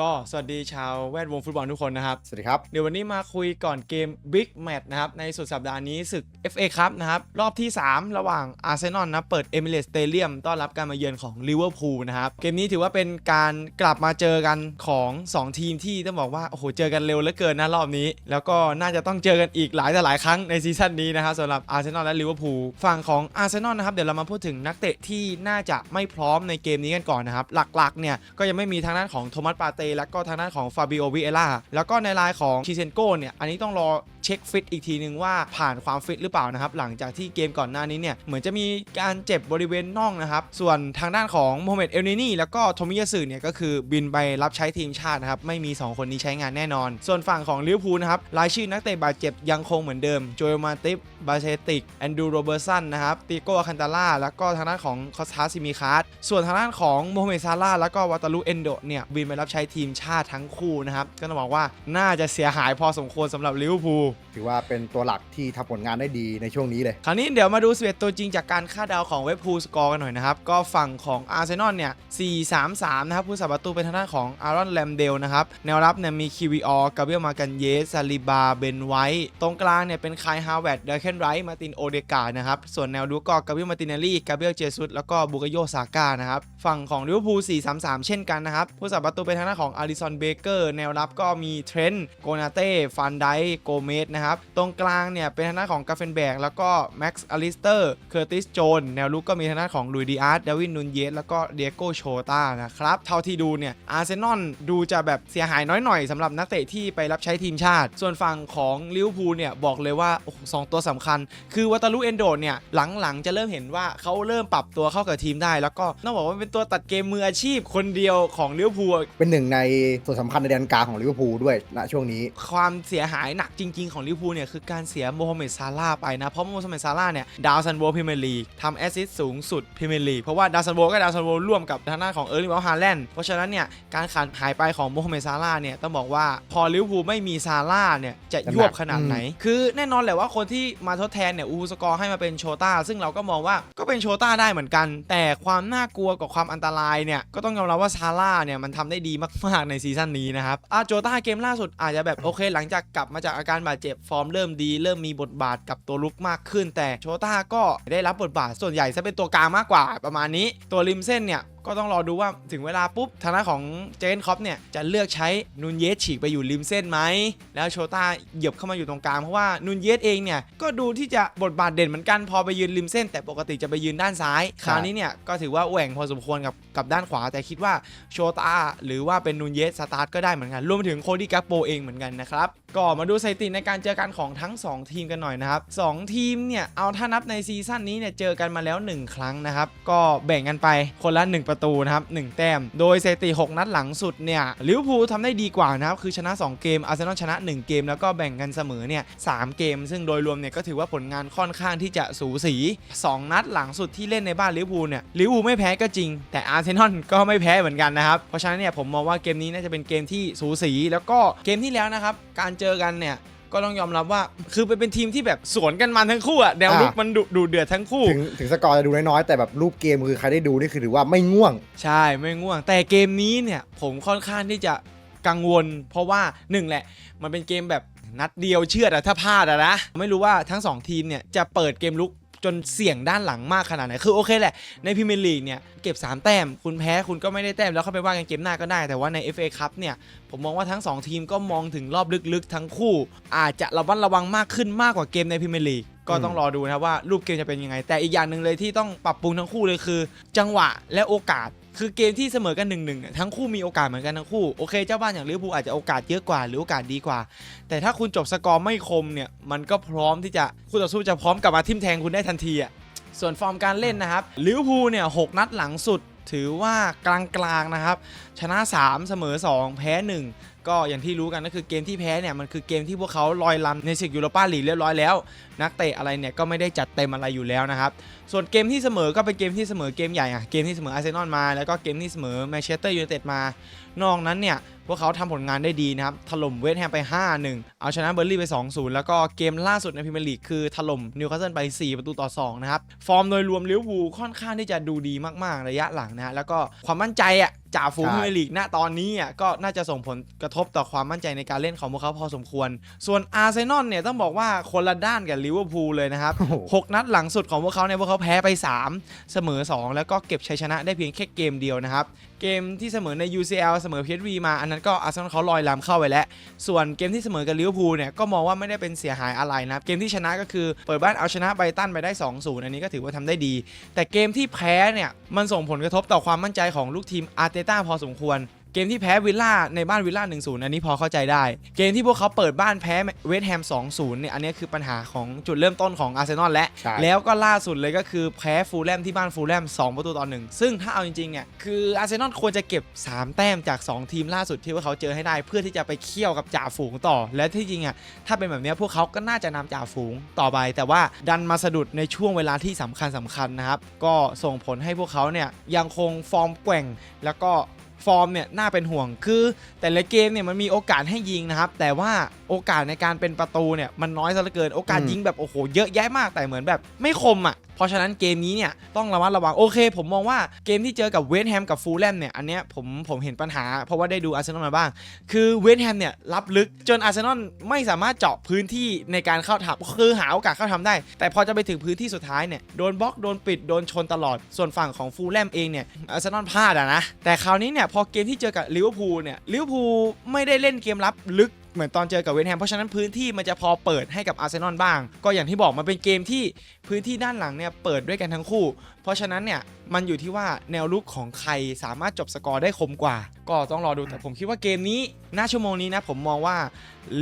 ก็สวัสดีชาวแวดวงฟุตบอลทุกคนนะครับ สวัสดีครับ เดี๋ยววันนี้มาคุยก่อนเกม Big Match นะครับ ในสุดสัปดาห์นี้ศึก FA ครับนะครับ รอบที่ 3 ระหว่างอาร์เซนอลนะเปิด Emirates Stadium ต้อนรับการมาเยือนของลิเวอร์พูลนะครับ เกมนี้ถือว่าเป็นการกลับมาเจอกันของ 2 ทีมที่ต้องบอกว่า โอ้โห เจอกันเร็วเหลือเกินนะรอบนี้ แล้วก็น่าจะต้องเจอกันอีกหลายแต่หลายครั้งในซีซั่นนี้นะครับสำหรับอาร์เซนอลและลิเวอร์พูลฝั่งของอาร์เซนอลนะครับเดี๋ยวเรามาพูดถึงนักเตะที่น่าจะไม่พร้อมในเกมนี้กันก่อนนะครับหลักๆเนี่ยก็ยังไม่มีทางด้านของโทมัสปาเต้และก็ทางด้านของฟาบิโอวิเอล่าแล้วก็ในรายของชิเซนโกเนี่ยอันนี้ต้องรอเช็คฟิตอีกทีนึงว่าผ่านความฟิตหรือเปล่านะครับหลังจากที่เกมก่อนหน้านี้เนี่ยเหมือนจะมีการเจ็บบริเวณน่องนะครับส่วนทางด้านของโมฮัมเหม็ดเอลเนนี่แล้วก็โทมิยาสึเนี่ยก็คือบินไปรับใช้ทีมชาตินะครับไม่มี 2 คนนี้ใช้งานแน่นอน ส่วนฝั่งของลิเวอร์พูลนะครับรายชื่อนักเตะบาดเจ็บยังคงเหมือนเดิมโจเอมาติฟบาเชติกแอนดูโรเบอร์สันนะครับติโกอาคันตาล่าแล้วก็ทางด้านของคอสตาซิมิคาร์ส่วนทางด้านของโมฮัมเหม็ดซาร่าแล้วก็วาตาลุเอนโดเนี่ยบินไปรับใช้ทีมชาติทั้งคู่นะครับ ก็ต้องบอกว่าน่าจะเสียหายพอสมควรสำหรับลิเวอร์พูล ถือว่าเป็นตัวหลักที่ทำผลงานได้ดีในช่วงนี้เลย คราวนี้เดี๋ยวมาดู11ตัวจริงจากการคาดเดาของเว็บพูลสกอร์กันหน่อยนะครับ ก็ฝั่งของอาร์เซนอลเนี่ย 4-3-3 นะครับ ผู้สับประตูเป็นทางด้านของอารอนแลมเดลนะครับ แนวรับเนี่ยมีคิวิออร์กาเบรียลมากันเยสซาลิบา เบนไวท์ตรงกลางเนี่ยเป็นคายฮาวเวิร์ดเดเคนไรท์มาตินโอเดกานะครับ ส่วนแนวรุกก็กาเบรียลมาตินเนลลี่กาเบรียลเจสุสแล้วก็บุกโยซาก้านะครับ ฝั่งของลิเวอร์พูล4-3-3 เช่นกันนะครับ ผู้สับประตูเป็นทางด้านของอาริสันเบเกอร์แนวรับก็มีเทรนต์โกนาเต้ฟันไดโกเมสนะครับ ตรงกลางเนี่ยเป็นทางด้านของกาเฟนแบกแล้วก็แม็กซ์อลิสเตอร์เคอร์ติสโจนแนวลุกก็มีทางด้านของลุยดิอาร์ตเดวินนุนเยสแล้วก็เดียโกโชตานะครับ เท่าที่ดูเนี่ยอาร์เซนอลดูจะแบบเสียหายน้อยหน่อยสำหรับนักเตะที่ไปรับใช้ทีมชาติ ส่วนฝั่งของลิเวอร์พูลเนี่ยบอกเลยว่าสองตัวสำคัญ คือวัตาลุเอนโดเนี่ยหลังๆ จะเริ่มเห็นว่าเขาเริ่มปรับตัวเข้ากับทีมได้ แล้วก็ต้องบอกว่าเป็นตัวตัดเกมมืออาชีพคนเดียวของลิเวอร์พูลเป็นหนึ่งในส่วนสำคัญในแดนกลางของลิเวอร์พูลด้วยณช่วงนี้ ความเสียหายหนักจริง ๆ ของลิเวอร์พูลเนี่ยคือการเสียโมฮัมเหม็ดซาร่าห์ไปนะ เพราะโมฮัมเหม็ดซาร่าห์เนี่ยดาวซันโวพรีเมียร์ลีกทำแอสซิสต์สูงสุดพรีเมียร์ลีกเพราะว่าดาวซันโวก็ดาวซันโวร่วมกับทางด้านของเออร์ลิงบอลฮาแลนด์เพราะฉะนั้นเนี่ยการขาดหายไปของโมฮัมเหม็ดซาร่าห์เนี่ยต้องบอกว่าพอลิเวอร์พูลไม่มีซาร่าห์เนี่ยจะยวบขนาดไหน คือแน่นอนแหละว่าคนที่มาทดแทนเนี่ยอูสกอร์ให้มาเป็นโชต้าซึ่งเราก็มองว่าก็เป็นโชต้าได้เหมือนกัน แต่ความน่ากลัวกับความอันตรายเนี่ยก็ต้องยอมรับว่าซาร่าห์เนี่ยมันทำได้ดีมากในซีซั่นนี้นะครับอะโจต้าเกมล่าสุดอาจจะแบบโอเค หลังจากกลับมาจากอาการบาดเจ็บฟอร์มเริ่มดี เริ่มมีบทบาทกับตัวลุกมากขึ้น แต่โชต้าก็ได้รับบทบาทส่วนใหญ่จะเป็นตัวกลางมากกว่าประมาณนี้ ตัวริมเส้นเนี่ย ก็ต้องรอดูว่าถึงเวลาปุ๊บทางด้านของเจนคอปเนี่ยจะเลือกใช้นูนเยสฉีกไปอยู่ริมเส้นไหม แล้วโชต้าเหยียบเข้ามาอยู่ตรงกลาง เพราะว่านูนเยสเองเนี่ยก็ดูที่จะบทบาทเด่นเหมือนกันพอไปยืนริมเส้น แต่ปกติจะไปยืนด้านซ้าย คราวนี้เนี่ยก็ถือว่าแหว่งพอสมควรกับกับด้านขวา แต่คิดว่าโชต้าหรือว่าเป็นนูนเยสสตาร์ทก็ได้เหมือนกัน รวมไปถึงโคดี้กัปโปเองเหมือนกันนะครับก็มาดูสถิติในการเจอกันของทั้ง 2 ทีมกันหน่อยนะครับสองทีมเนี่ยเอาถ้านับในซีซั่นนี้เนี่ยเจอกันมาแล้ว 1 ครั้งนะครับก็แบ่งกันไปคนละ 1 ประตูนะครับ1แต้ม โดยสถิติ 6 นัดหลังสุดเนี่ยลิเวอร์พูลทำได้ดีกว่านะครับคือชนะ 2 เกมอาร์เซนอลชนะ 1 เกม แล้วก็แบ่งกันเสมอเนี่ยสเกม ซึ่งโดยรวมเนี่ยก็ถือว่าผลงานค่อนข้างที่จะสูสี 2 นัดหลังสุดที่เล่นในบ้านลิเวอร์พูลเนี่ยลิเวอร์พูลไม่แพ้ก็จริง แต่อาร์เซนอลก็ไม่แพ้เหมือนกันนะครับเพราะฉะนั้นเนี่ยผมมองว่าเกมนี้น่าจะเป็นเกมที่สูสี แล้วก็เกมที่แล้วนะครับการเจอกันเนี่ยก็ต้องยอมรับว่าคือเป็นทีมที่แบบสวนกันมันทั้งคู่อะแนวลุกมันดุดุเดือดทั้งคู่ ถึงถึงสกอร์จะดูน้อยๆแต่แบบรูปเกมคือใครได้ดูนี่คือถือว่าไม่ง่วง ใช่ไม่ง่วง แต่เกมนี้เนี่ยผมค่อนข้างที่จะกังวล เพราะว่าหนึ่งแหละ มันเป็นเกมแบบนัดเดียวเชื่อดอะถ้าพลาดอะนะ ไม่รู้ว่าทั้ง 2 ทีมเนี่ยจะเปิดเกมลุก จนเสี่ยงด้านหลังมากขนาดไหน คือโอเคแหละ ในพรีเมียร์ลีกเนี่ยเก็บ 3 แต้ม คุณแพ้คุณก็ไม่ได้แต้มแล้วเข้าไปว่ากันเกมหน้าก็ได้ แต่ว่าใน FA คัพเนี่ยผมมองว่าทั้ง 2 ทีมก็มองถึงรอบลึกๆ ทั้งคู่ อาจจะระวัดระวังมากขึ้นมากกว่าเกมในพรีเมียร์ลีกก็ต้องรอดูนะว่ารูปเกมจะเป็นยังไง แต่อีกอย่างหนึ่งเลยที่ต้องปรับปรุงทั้งคู่เลยคือ จังหวะและโอกาส คือเกมที่เสมอกันหนึ่งหนึ่งทั้งคู่มีโอกาสเหมือนกันทั้งคู่โอเคเจ้าบ้านอย่างลิเวอร์พูลอาจจะโอกาสเยอะกว่าหรือโอกาสดีกว่า แต่ถ้าคุณจบสกอร์ไม่คมเนี่ยมันก็พร้อมที่จะคู่ต่อสู้จะพร้อมกลับมาทิมแทงคุณได้ทันทีอะส่วนฟอร์มการเล่นนะครับลิเวอร์พูลเนี่ยหกนัดหลังสุดถือว่ากลางๆนะครับ ชนะ 3 เสมอ 2 แพ้ 1 ก็อย่างที่รู้กันก็คือเกมที่แพ้เนี่ยมันคือเกมที่พวกเขาลอยลำในศึกยูโรปาลีกเรียบร้อยแล้ว นักเตะอะไรเนี่ยก็ไม่ได้จัดเต็มอะไรอยู่แล้วนะครับส่วนเกมที่เสมอก็เป็นเกมที่เสมอเกมใหญ่อะเกมที่เสมออาร์เซนอลมาแล้วก็เกมที่เสมอแมนเชสเตอร์ยูไนเต็ดมา นอกนั้นเนี่ยพวกเขาทำผลงานได้ดีนะครับ ถล่มเวสต์แฮมไป 5-1 เอาชนะเบอร์ลี่ไป 2-0 แล้วก็เกมล่าสุดในพรีเมียร์ลีกคือถล่มนิวคาสเซิลไป 4 ประตูต่อ 2 นะครับ ฟอร์มโดยรวมลิเวอร์พูลค่อนข้างที่จะดูดีมาก ๆ ระยะหลังนะฮะ แล้วก็ความมั่นใจอะจ่าฝูงใช่พรีเมียร์ลีกณตอนนี้อะก็น่าจะส่งผลกระทบต่อความมั่นใจในการเล่นของพวกเขาพอสมควร ส่วนอาร์เซนอลเนี่ยต้องบอกว่าคนละด้านกับลิเวอร์พูลเลยนะครับโอ้โหหกนัดหลังสุดของพวกเขาเนี่ยพวกเขาแพ้ไป 3 เสมอ 2 แล้วก็เก็บชัยชนะได้เพียงแค่เกมเดียวนะครับ เกมที่เสมอใน UCL เสมอ PSV มาอันนั้นก็อาร์เซนอลเขาลอยลำเข้าไปแล้ว ส่วนเกมที่เสมอกับลิเวอร์พูลเนี่ยก็มองว่าไม่ได้เป็นเสียหายอะไรนะเกมที่ชนะก็คือเปิดบ้านเอาชนะไบตันไปได้ 2-0 อันนี้ก็ถือว่าทำได้ดี แต่เกมที่แพ้เนี่ยมันส่งผลกระทบต่อความมั่นใจของลูกทีมอาร์เตต้าพอสมควร เกมที่แพ้วิลล่าในบ้านวิลล่า1-0อันนี้พอเข้าใจได้ เกมที่พวกเขาเปิดบ้านแพ้เวสต์แฮม2-0เนี่ยอันนี้คือปัญหาของจุดเริ่มต้นของอาร์เซนอลและ ใช่ แล้วก็ล่าสุดเลยก็คือแพ้ฟูลแลมที่บ้านฟูลแลม2ประตูต่อหนึ่งซึ่งถ้าเอาจริงๆเนี่ยคืออาร์เซนอลควรจะเก็บ 3 แต้มจาก 2 ทีมล่าสุดที่พวกเขาเจอให้ได้ เพื่อที่จะไปเคี่ยวกับจ่าฝูงต่อ และที่จริงอะถ้าเป็นแบบเนี้ยพวกเขาก็น่าจะนำจ่าฝูงต่อไป แต่ว่าดันมาสะดุดในช่วงเวลาที่สำคัญสำคัญนะครับก็ส่งผลให้พวกเขาเนี่ยยังคงฟอร์มแกว่ง แล้วก็ ฟอร์มเนี่ยน่าเป็นห่วงคือแต่ละเกมเนี่ยมันมีโอกาสให้ยิงนะครับ แต่ว่าโอกาสในการเป็นประตูเนี่ยมันน้อยซะเหลือเกินโอกาสอืมยิงแบบโอ้โหเยอะแยะมากแต่เหมือนแบบไม่คมอะ เพราะฉะนั้นเกมนี้เนี่ยต้องระมัดระวังโอเค ผมมองว่าเกมที่เจอกับเวสต์แฮมกับฟูลแลมเนี่ยอันเนี้ยผมผมเห็นปัญหา เพราะว่าได้ดูอาร์เซนอลมาบ้าง คือเวสต์แฮมเนี่ยรับลึกจนอาร์เซนอลไม่สามารถเจาะพื้นที่ในการเข้าทำคือหาโอกาสเข้าทำได้ แต่พอจะไปถึงพื้นที่สุดท้ายเนี่ยโดนบล็อกโดนปิดโดนชนตลอดส่วนฝั่งของฟูลแลมเองเนี่ยอาร์เซนอลพลาดอะนะแต่คราวนี้เนี่ยพอเกมที่เจอกับลิเวอร์พูลเนี่ยลิเวอร์พูลไม่ได้เล่นเกมรับลึก เหมือนตอนเจอกับเวนแฮมเพราะฉะนั้นพื้นที่มันจะพอเปิดให้กับอาร์เซนอลบ้าง ก็อย่างที่บอกมันเป็นเกมที่พื้นที่ด้านหลังเนี่ยเปิดด้วยกันทั้งคู่เราะฉะนั้นเนี่ยมันอยู่ที่ว่าแนวลุกของใครสามารถจบสกอร์ได้คมกว่า ก็ต้องรอดูแต่ผมคิดว่าเกมนี้หน้าชั่วโมงนี้นะผมมองว่า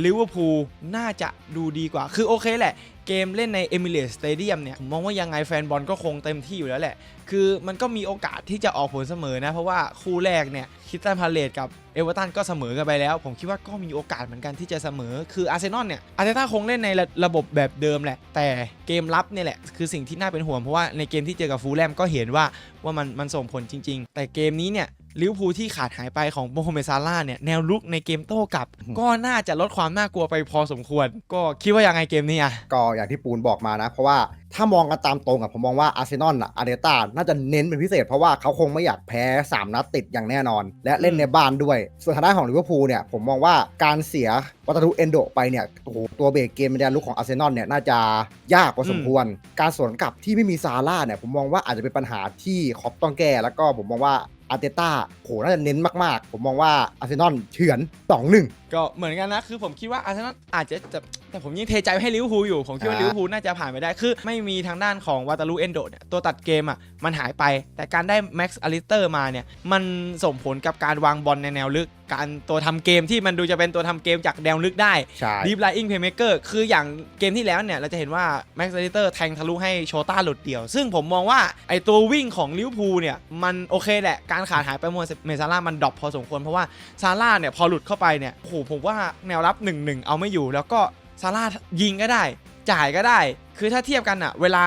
ลิเวอร์พูลน่าจะดูดีกว่า คือโอเคแหละ เกมเล่นในเอมิเรตสเตเดียมเนี่ยผมมองว่ายังไงแฟนบอลก็คงเต็มที่อยู่แล้วแหละ คือมันก็มีโอกาสที่จะออกผลเสมอนะ เพราะว่าคู่แรกเนี่ยคิตตันพาเลตกับเอเวอร์ตันก็เสมอกันไปแล้ว ผมคิดว่าก็มีโอกาสเหมือนกันที่จะเสมอ คืออาร์เซนอลเนี่ยอาร์เตต้าคงเล่นในระระบบแบบเดิมแหละ แต่เกมรับเนี่ยแหละคือสิ่งที่น่าเป็นห่วงเพราะว่าในเกมที่เจอกับฟูลแลมก็เห็นว่าว่ามันมันส่งผลจริง ๆ แต่เกมนี้เนี่ยลิเวอร์พูลที่ขาดหายไปของโมฮัมเหม็ดซาร่าห์เนี่ยแนวลุกในเกมโต้กลับ ก็น่าจะลดความน่ากลัวไปพอสมควร ก็คิดว่ายังไงเกมนี้อะก็อย่างที่ปูนบอกมานะ เพราะว่าถ้ามองกันตามตรงอะผมมองว่าอาร์เซนอลอะอาร์เตต้าน่าจะเน้นเป็นพิเศษ เพราะว่าเขาคงไม่อยากแพ้ 3 นัดติดอย่างแน่นอน และเล่นในบ้านด้วย ส่วนทางด้านของลิเวอร์พูลเนี่ยผมมองว่าการเสียวัตถุเอนโดไปเนี่ยโอ้โหตัวเบรกเกมในแดนลุกของอาร์เซนอลเนี่ยน่าจะยากพอสมควร การสวนกลับที่ไม่มีซาร่าเนี่ยผมมองว่าอาจจะเป็นปัญหาที่ครอปต้องแก้แล้วก็ผมมองว่า อาร์เตต้าโหน่าจะเน้นมากๆ ผมมองว่าอาร์เซนอลเฉือน2-1 ก็เหมือนกันนะ คือผมคิดว่าอาร์เซนอลอาจจะจะแต่ผมยังเทใจให้ลิเวอร์พูลอยู่ ผมคิดว่าอ่า ลิเวอร์พูลน่าจะผ่านไปได้ คือ ไม่มีทางด้านของวาตาลูเอนโดเนี่ยตัวตัดเกมอะมันหายไป แต่การได้แม็กซ์อลิเตอร์มาเนี่ย มันส่งผลกับการวางบอลในแนวลึก การตัวทำเกมที่มันดูจะเป็นตัวทำเกมจากแนวลึกได้ ใช่ ดีฟไลอิงเพย์เมเกอร์คืออย่างเกมที่แล้วเนี่ย เราจะเห็นว่าแม็กซ์ l ลิเตอร์แทงทะลุให้โชต้าหลุดเดี่ยว ซึ่งผมมองว่า ไอตัววิ่งของลิเวอร์พูลเนี่ย มันโอเคแหละ การขาดหายไปมวเมซาร่ามันดรอปพอสมควร เพราะว่าซาร่าเนี่ย พอหลุดเข้าไปเนี่ยโอ้โหผมว่าแนวรับ 1-1 เอาไม่อยู่แล้วก็ ซาร่ายิงก็ได้ จ่ายก็ได้ คือถ้าเทียบกันอะเวลา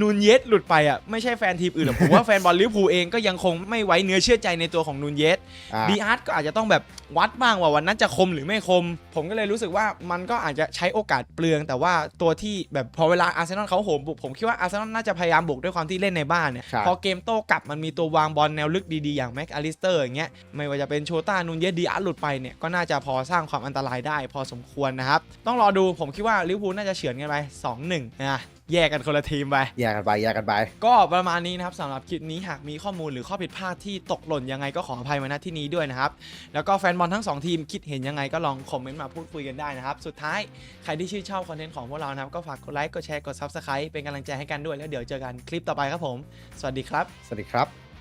นูนเยสหลุดไปอะไม่ใช่แฟนทีมอื่นหรอกผมว่าแฟนบอลลิเวอร์พูลเองก็ยังคงไม่ไว้เนื้อเชื่อใจในตัวของนูนเยสอ่าดีอาร์ตก็อาจจะต้องแบบวัดบ้างว่าวันนั้นจะคมหรือไม่คม ผมก็เลยรู้สึกว่ามันก็อาจจะใช้โอกาสเปลือง แต่ว่าตัวที่แบบพอเวลาอาร์เซนอลเขาโหมบุกผมคิดว่าอาร์เซนอลน่าจะพยายามบุกด้วยความที่เล่นในบ้านเนี่ยใช่พอเกมโต้กลับมันมีตัววางบอลแนวลึกดีๆอย่างแม็กอลิสเตอร์อย่างเงี้ยไม่ว่าจะเป็นโชต้านูนเยสดีอาร์ตหลุดไปเนี่ยก็น่าจะพอสร้างความอันตรายได้ พอสมควรนะครับต้องรอดูผมคิดว่าลิเวอร์พูลน่าจะเฉือนกันไป2-1นะ แยกกันคนละทีมไป แยกกันไปแยกกันไป ก็ประมาณนี้นะครับสำหรับคลิปนี้หากมีข้อมูลหรือข้อผิดพลาดที่ตกหล่นยังไงก็ขออภัยมาณที่นี้ด้วยนะครับ แล้วก็แฟนบอลทั้ง2ทีมคิดเห็นยังไงก็ลองคอมเมนต์มาพูดคุยกันได้นะครับ สุดท้ายใครที่ชื่นชอบคอนเทนต์ของพวกเรานะครับก็ฝากกดไลค์กดแชร์กด Subscribe เป็นกำลังใจให้กันด้วยแล้วเดี๋ยวเจอกันคลิปต่อไปครับผม สวัสดีครับ สวัสดีครับ